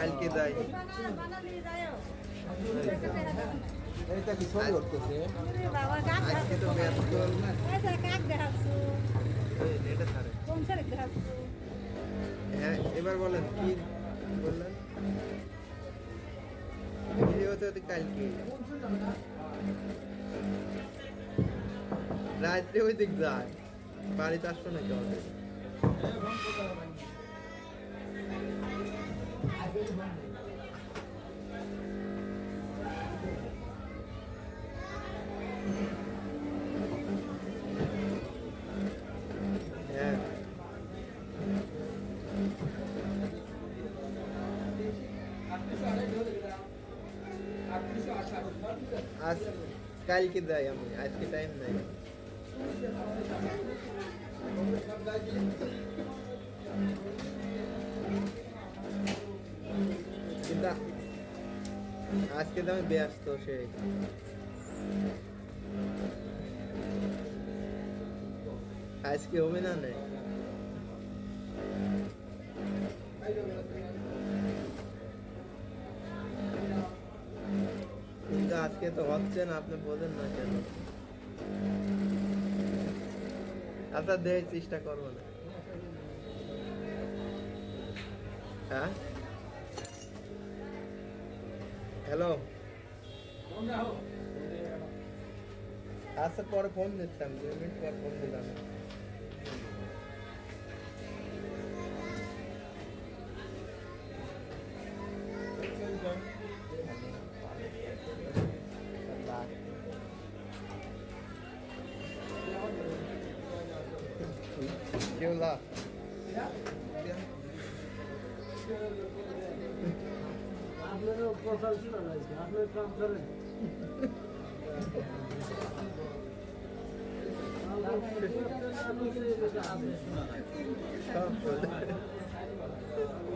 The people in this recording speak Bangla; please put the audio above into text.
কালকে আজকে তো ব্যস্ত এই, এটা ছাড়ে। হ্যাঁ এবার বলেন কি বললেন? ভিডিওতে কালকে। রাত্রে ওই দিক যায়। বাড়িতে আসছো নাকি আমাদের? आज काल आज के टाइम नहीं আজকে তো আমি ব্যস্ত, সেই। আজকে হবে না নাই? কিন্তু আজকে তো হচ্ছে না, আপনি বোঝেন না কেন? আপনার দেহের চেষ্টা করব না। হ্যাঁ? হ্যালো আচ্ছা পরে ফোন দিতাম দুই মিনিট পর ফোন দিলাম কেউ লাভ আপনারও প্রচার ছিল না আপনি কাম করেন Tamam.